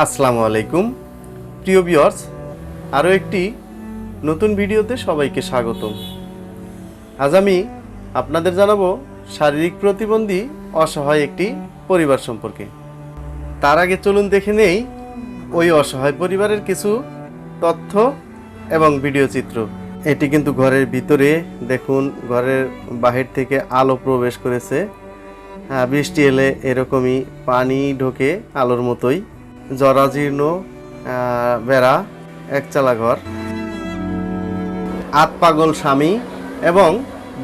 আসসালামু আলাইকুম। প্রিয় ভিউয়ার্স, আরও একটি নতুন ভিডিওতে সবাইকে স্বাগতম। আজ আমি আপনাদের জানাব শারীরিক প্রতিবন্ধী অসহায় একটি পরিবার সম্পর্কে। তার আগে চলুন দেখে নেই ওই অসহায় পরিবারের কিছু তথ্য এবং ভিডিও চিত্র। এটি কিন্তু ঘরের ভিতরে, দেখুন, ঘরের বাহির থেকে আলো প্রবেশ করেছে। বৃষ্টি এলে এরকমই পানি ঢোকে আলোর মতোই। জরাজীর্ণ বেড়া একচালা ঘর আত পাগল স্বামী এবং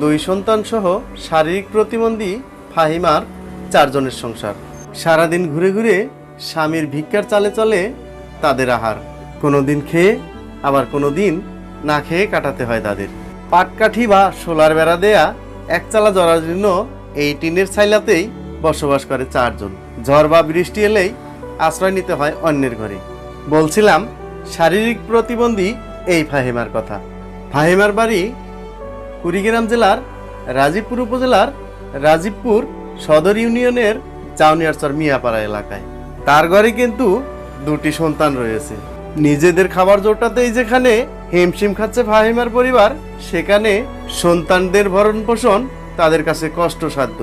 দুই সন্তান সহ শারীরিক প্রতিবন্ধী ফাহিমার চারজনের সংসার। সারাদিন ঘুরে ঘুরে স্বামীর ভিক্ষার চালে চলে তাদের আহার। কোনো দিন খেয়ে, আবার কোনো দিন না খেয়ে কাটাতে হয় তাদের। পাটকাঠি বা সোলার বেড়া দেয়া একচালা জরাজীর্ণ এই টিনের ছাইলাতেই বসবাস করে চারজন। ঝড় বা বৃষ্টি এলেই আশ্রয় নিতে হয় অন্যের ঘরে। বলছিলাম, শারীরিক প্রতিবন্ধী এই ফাহিমার কথা। ফাহিমার বাড়ি কুড়িগ্রাম জেলার রাজীবপুর উপজেলার রাজীবপুর সদর ইউনিয়নের চাউনিয়ারচর মিয়াপাড়া এলাকায়। তার ঘরে কিন্তু দুটি সন্তান রয়েছে। নিজেদের খাবার জোটাতেই যেখানে হিমশিম খাচ্ছে ফাহিমার পরিবার, সেখানে সন্তানদের ভরণ পোষণ তাদের কাছে কষ্টসাধ্য।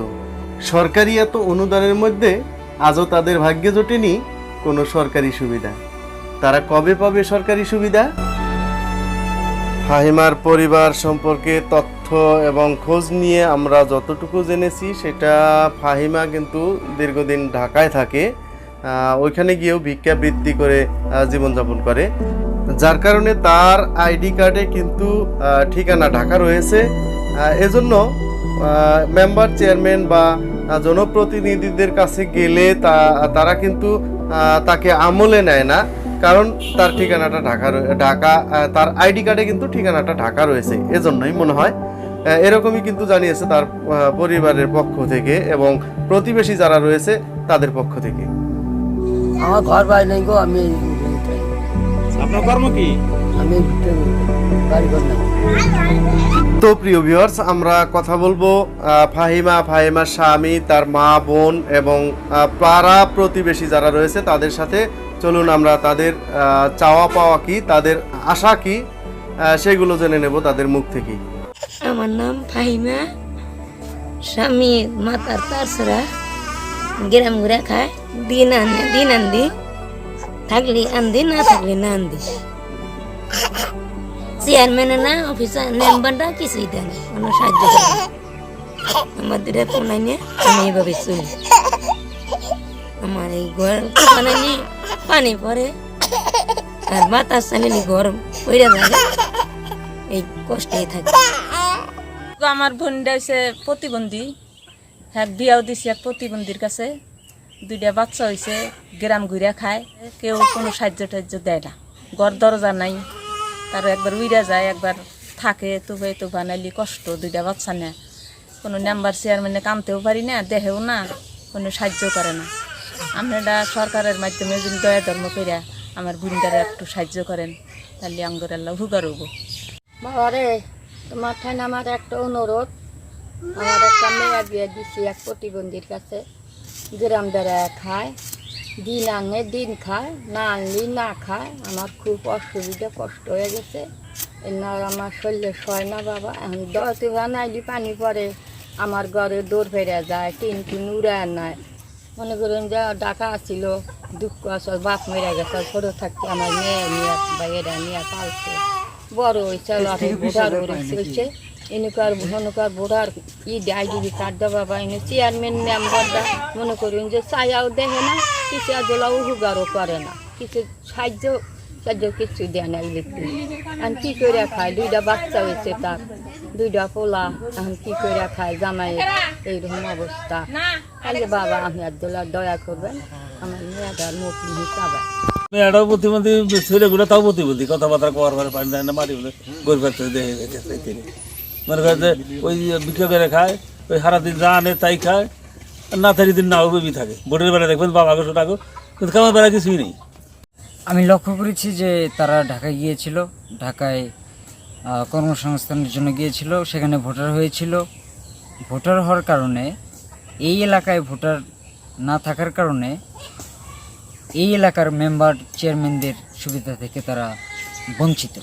সরকারি এত অনুদানের মধ্যে আজও তাদের ভাগ্যে জোটেনি কোনো সরকারি সুবিধা। তারা কবে পাবে সরকারি সুবিধা? ফাহিমার পরিবার সম্পর্কে তথ্য এবং খোঁজ নিয়ে আমরা যতটুকু জেনেছি, সেটা ফাহিমা কিন্তু দীর্ঘদিন ঢাকায় থাকে ওইখানে গিয়েও ভিক্ষা ভিক্ষাবৃত্তি করে জীবনযাপন করে। যার কারণে তার আইডি কার্ডে কিন্তু ঠিকানা ঢাকা রয়েছে। এজন্য মেম্বার চেয়ারম্যান বা জনপ্রতিনিধিদের কাছে গেলে তা তারা কিন্তু তাকে আমলে নেয় না। কারণ তার ঠিকানাটা ঢাকা ঢাকা তার আইডি কার্ডে কিন্তু ঠিকানাটা ঢাকা রয়েছে। এজন্যই মনে হয়। এরকমই কিন্তু জানিয়েছে তার পরিবারের পক্ষ থেকে এবং প্রতিবেশী যারা রয়েছে তাদের পক্ষ থেকে। আমার ঘর বাড়ি নেই গো আমি আপনার কর্ম কি? আমি নাই তো প্রিয় ভিউয়ার্স আমরা কথা বলব ফাহিমা ফাহিমার স্বামী তার মা বোন এবং পাড়া প্রতিবেশী যারা রয়েছে তাদের সাথে। চলুন আমরা তাদের চাওয়া পাওয়া কি তাদের আশা কি সেগুলো জেনে নেব তাদের মুখ থেকেই আমার নাম ফাহিমা স্বামী মাতার তারসরা গ্রাম ঘুরে খায় দিন আনে দিন আনদি থাকলি আনদি না থাকলি না আনদি। চেয়ারম্যানে না অফিসার মেম্বারটা কিছুই কোনো সাহায্য আমার দুটা নিয়ে আমি চলি আমার এই ঘর বানাইনি পানি পরে আর গরম এই কষ্টেই থাকে। আমার বোনটা হচ্ছে প্রতিবন্ধী হ্যাঁ বিয়াও দিছে এক প্রতিবন্ধীর কাছে। দুইটা বাচ্চা হয়েছে গ্রাম ঘুরে খায়, কেউ কোনো সাহায্য টাহ্য দেয় না। ঘর দরজা নাই। তার একবার উইরা যায়, একবার থাকে, তুবে তো বানাইলি কষ্ট, দুইটা বাচ্চা নেয়। কোনো নাম্বার চেয়ারম্যানে কামতেও পারি না, দেহেও না, কোনো সাহায্য করে না। আপনারা সরকারের মাধ্যমে যদি দয়া ধর্ম করিয়া আমার বোনটারে একটু সাহায্য করেন, তাহলে আঙ্গর আল্লাহ হুগার হব বাবারে, তোমার ঠান আমার একটা অনুরোধ। আমার একটা মেয়ে বিয়ে দিছি এক প্রতিবন্ধীর কাছে গ্রাম দ্বারা খায় দিন আনে দিন খায় না আনলি না খায়। আমার খুব অসুবিধা কষ্ট হয়ে গেছে। না আমার শরীরে সয় না বাবা। এখন দশটি বানাইলি পানি পরে আমার ঘরে দৌড় ফেরে যায় টিন টিন উড়ায় নেয় মনে করেন যে ডাকা আসছিল দুঃখ আসল বাপ মেরে গেছে ছোটো থাকতে আমার মেয়ে নিয়ে বা এরা নিয়ে পালছে বড় হয়েছে বুড়ার হয়েছে এনেকার হনুকার বুড়ার ই আইডি কার্ড দেওয়া বা এনে চেয়ারম্যান মেম্বারটা মনে করুন যে চাইয়াও দেখে না কিছু আদলাও হুগারও করে না কিছু সাহায্য সাহায্য কিছু দেয় না ইলেকট্রিক এখন কী করে খায়? দুইটা বাচ্চা হয়েছে তার দুইটা পোলা এখন কী করে খায়? জামাইয়ের এইরকম অবস্থা। তাহলে বাবা আমি আদলা দয়া করবেন আমার মেয়েটার মুখ হিসাবে মেয়েটাও প্রতিবন্ধী ছেলেগুলো তাও প্রতিবন্ধী কথাবার্তা কওয়ার ঘরে পানি দেয় না মাটি বলে গরিব দেখে গেছে মনে করে যে ওই বিক্রি করে খায় ওই সারাদিন যা আনে তাই খায়। না থাকি দিন না বেবি থাকে। বোটের বেলা দেখবেন বাবা গো টাকো কিন্তু কামার বেলা কিছুই নেই। আমি লক্ষ্য করেছি যে তারা ঢাকায় গিয়েছিল, ঢাকায় কর্মসংস্থানের জন্য গিয়েছিল, সেখানে ভোটার হয়েছিল। ভোটার হওয়ার কারণে, এই এলাকায় ভোটার না থাকার কারণে, এই এলাকার মেম্বার, চেয়ারম্যানদের সুবিধা থেকে তারা বঞ্চিত।